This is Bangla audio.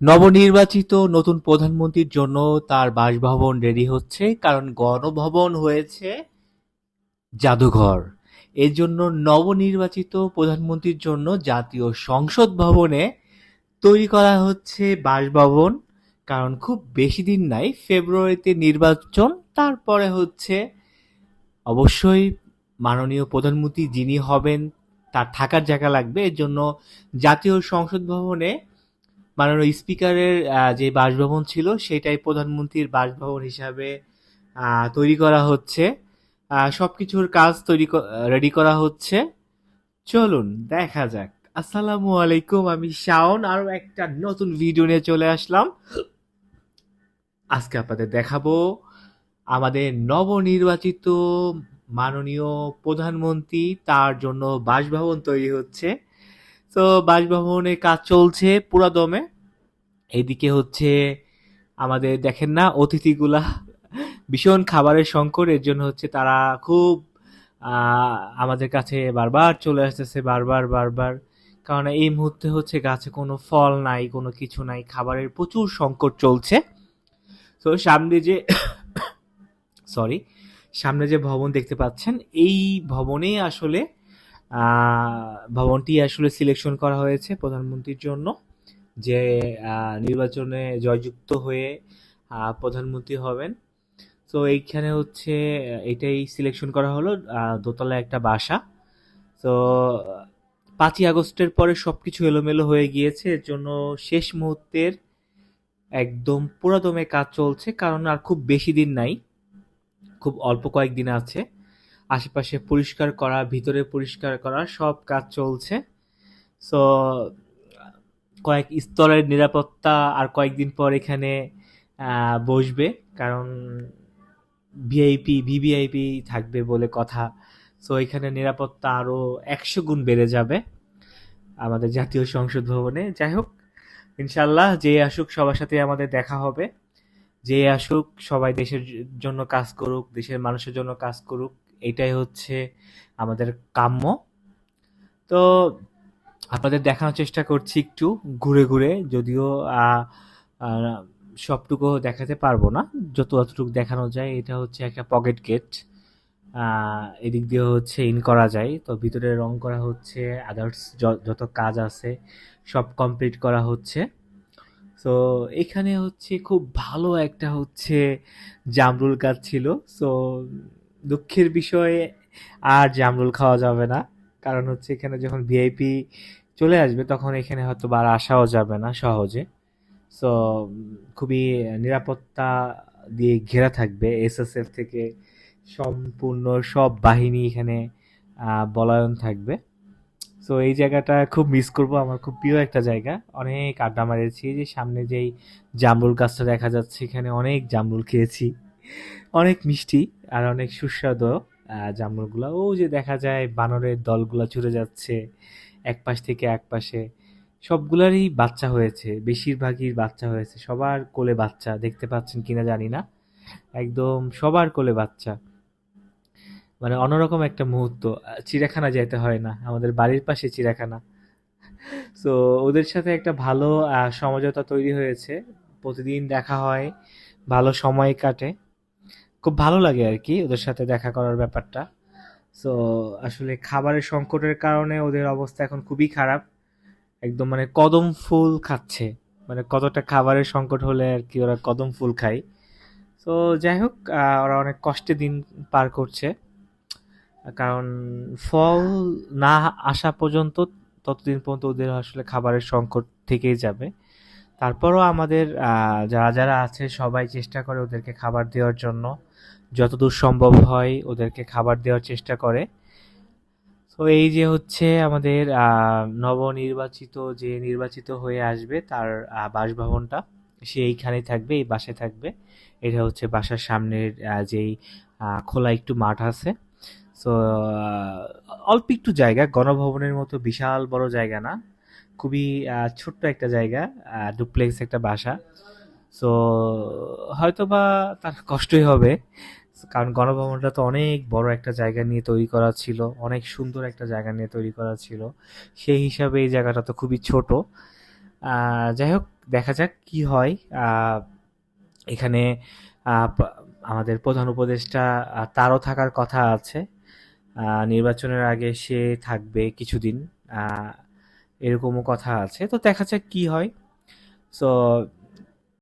নবনির্বাচিত নতুন প্রধানমন্ত্রীর জন্য তার বাসভবন রেডি হচ্ছে, কারণ গণভবন হয়েছে জাদুঘর। এর জন্য নবনির্বাচিত প্রধানমন্ত্রীর জন্য জাতীয় সংসদ ভবনে তৈরি করা হচ্ছে বাসভবন, কারণ খুব বেশি দিন নাই, ফেব্রুয়ারিতে নির্বাচন, তারপরে হচ্ছে অবশ্যই মাননীয় প্রধানমন্ত্রী যিনি হবেন, তার থাকার জায়গা লাগবে। এর জন্য জাতীয় সংসদ ভবনে মাননীয় স্পিকারের যে বাসভবন ছিল, সেটাই প্রধানমন্ত্রীর বাসভবন হিসাবে তৈরি করা হচ্ছে। সব কিছুর কাজ তৈরি রেডি করা হচ্ছে। চলুন, দেখা যাক। আসসালামু আলাইকুম, আমি শাওন। আরও একটা নতুন ভিডিও নিয়ে চলে আসলাম। আজকে আপনাদের দেখাবো আমাদের নবনির্বাচিত মাননীয় প্রধানমন্ত্রী, তার জন্য বাসভবন তৈরি হচ্ছে। তো বাসভবনে কাজ চলছে পুরা দমে এদিকে হচ্ছে আমাদের দেখেন না অতিথিগুলা। ভীষণ খাবারের সংকট, এর জন্য হচ্ছে তারা খুব আমাদের কাছে বারবার চলে আসতেছে, বারবার বারবার। কারণ এই মুহূর্তে হচ্ছে গাছে কোনো ফল নাই, কোনো কিছু নাই, খাবারের প্রচুর সংকট চলছে। তো সামনে যে সরি সামনে যে ভবন দেখতে পাচ্ছেন, এই ভবনে আসলে ভবনটি আসলে সিলেকশন করা হয়েছে প্রধানমন্ত্রীর জন্য, যে নির্বাচনে জয়যুক্ত হয়ে প্রধানমন্ত্রী হবেন। তো এইখানে হচ্ছে, এটাই সিলেকশন করা হলো দোতলা একটা বাসা। তো, পাঁচই আগস্টের পরে সব কিছু এলোমেলো হয়ে গিয়েছে, এর জন্য শেষ মুহূর্তের একদম পুরাদমে কাজ চলছে, কারণ আর খুব বেশি দিন নাই, খুব অল্প কয়েকদিন আছে। আশেপাশে পরিষ্কার করা, ভিতরে পরিষ্কার করা, সব কাজ চলছে। সো কয়েক স্তরের নিরাপত্তা আর কয়েকদিন পর এখানে বসবে। কারণ ভিআইপি, ভিভিআইপি থাকবে বলে কথা। সো এখানে নিরাপত্তা আরও একশো গুণ বেড়ে যাবে আমাদের জাতীয় সংসদ ভবনে। যাই হোক ইনশাল্লাহ যে আসুক সবার সাথে আমাদের দেখা হবে। যে আসুক সবাই দেশের জন্য কাজ করুক, দেশের মানুষের জন্য কাজ করুক। এটাই হচ্ছে আমাদের কাম্য। তো আপনাদের দেখানোর চেষ্টা করছি একটু ঘুরে ঘুরে, যদিও সবটুকু দেখাতে পারব না। যত অতটুকু দেখানো যায়, এটা হচ্ছে একটা পকেট গেট এদিক দিয়ে হচ্ছে ইন করা যায়। তো ভিতরে রং করা হচ্ছে আদার্স যত কাজ আছে, সব কমপ্লিট করা হচ্ছে। তো এখানে হচ্ছে খুব ভালো একটা হচ্ছে জামরুল গাছ ছিল। সো দুঃখের বিষয়ে আর জামরুল খাওয়া যাবে না। কারণ হচ্ছে এখানে যখন ভিআইপি চলে আসবে, তখন এখানে হয়তো বার আসাও যাবে না সহজে। সো খুবই নিরাপত্তা দিয়ে ঘেরা থাকবে। এসএসএফ থেকে সম্পূর্ণ সব বাহিনী এখানে বলায়ন থাকবে। সো এই জায়গাটা খুব মিস করব। আমার খুব প্রিয় একটা জায়গা। অনেক আড্ডা মারিয়েছি এই যে সামনে যেই জামরুল গাছটা দেখা যাচ্ছে, এখানে অনেক জামরুল খেয়েছি। অনেক মিষ্টি। আর অনেক সুস্বাদু জামরুলগুলো। ও যে দেখা যায় বানরের দলগুলো ছুটে যাচ্ছে এক পাশ থেকে এক পাশে। সবগুলারই বাচ্চা হয়েছে বেশিরভাগই বাচ্চা হয়েছে। সবার কোলে বাচ্চা দেখতে পাচ্ছেন কিনা জানি না। একদম সবার কোলে বাচ্চা। মানে অন্যরকম একটা মুহূর্ত। আহ, চিড়িয়াখানা যেতে হয় না আমাদের বাড়ির পাশে চিড়িয়াখানা। তো ওদের সাথে একটা ভালো সমঝোতা তৈরি হয়েছে। প্রতিদিন দেখা হয় ভালো সময় কাটে। খুব ভালো লাগে আর কি ওদের সাথে দেখা করার ব্যাপারটা। সো আসলে খাবারের সংকটের কারণে ওদের অবস্থা এখন খুবই খারাপ। একদম মানে কদম ফুল খাচ্ছে। মানে কতটা খাবারের সংকট হলে আর কি ওরা কদম ফুল খায়। তো যাই হোক ওরা অনেক কষ্টে দিন পার করছে। কারণ ফল না আসা পর্যন্ত ততদিন পর্যন্ত ওদের আসলে খাবারের সংকট থেকেই যাবে। তারপরও আমাদের যারা যারা আছে সবাই চেষ্টা করে ওদেরকে খাবার দেওয়ার জন্য। যতদূর সম্ভব হয় ওদেরকে খাবার দেওয়ার চেষ্টা করে। তো এই যে হচ্ছে আমাদের নবনির্বাচিত যে নির্বাচিত হয়ে আসবে তার বাসভবনটা, সে এইখানেই থাকবে, এই বাসায় থাকবে। এটা হচ্ছে বাসার সামনের যেই খোলা একটু মাঠ আছে। সো অল্প একটু জায়গা, গণভবনের মতো বিশাল বড় জায়গা না। খুবই ছোট্ট একটা জায়গা ডুপ্লেক্স একটা বাসা। সো হয়তো বা তার কষ্টই হবে। কারণ গণভবনটা তো অনেক বড় একটা জায়গা নিয়ে তৈরি করা ছিল, অনেক সুন্দর একটা জায়গা নিয়ে তৈরি করা ছিল। সেই হিসাবে এই জায়গাটা তো খুবই ছোট। যাই হোক, দেখা যাক কি হয়। এখানে আমাদের প্রধান উপদেষ্টা তারও থাকার কথা আছে। নির্বাচনের আগে সে থাকবে কিছুদিন। এরকমও কথা আছে। তো দেখা যাক কি হয়। সো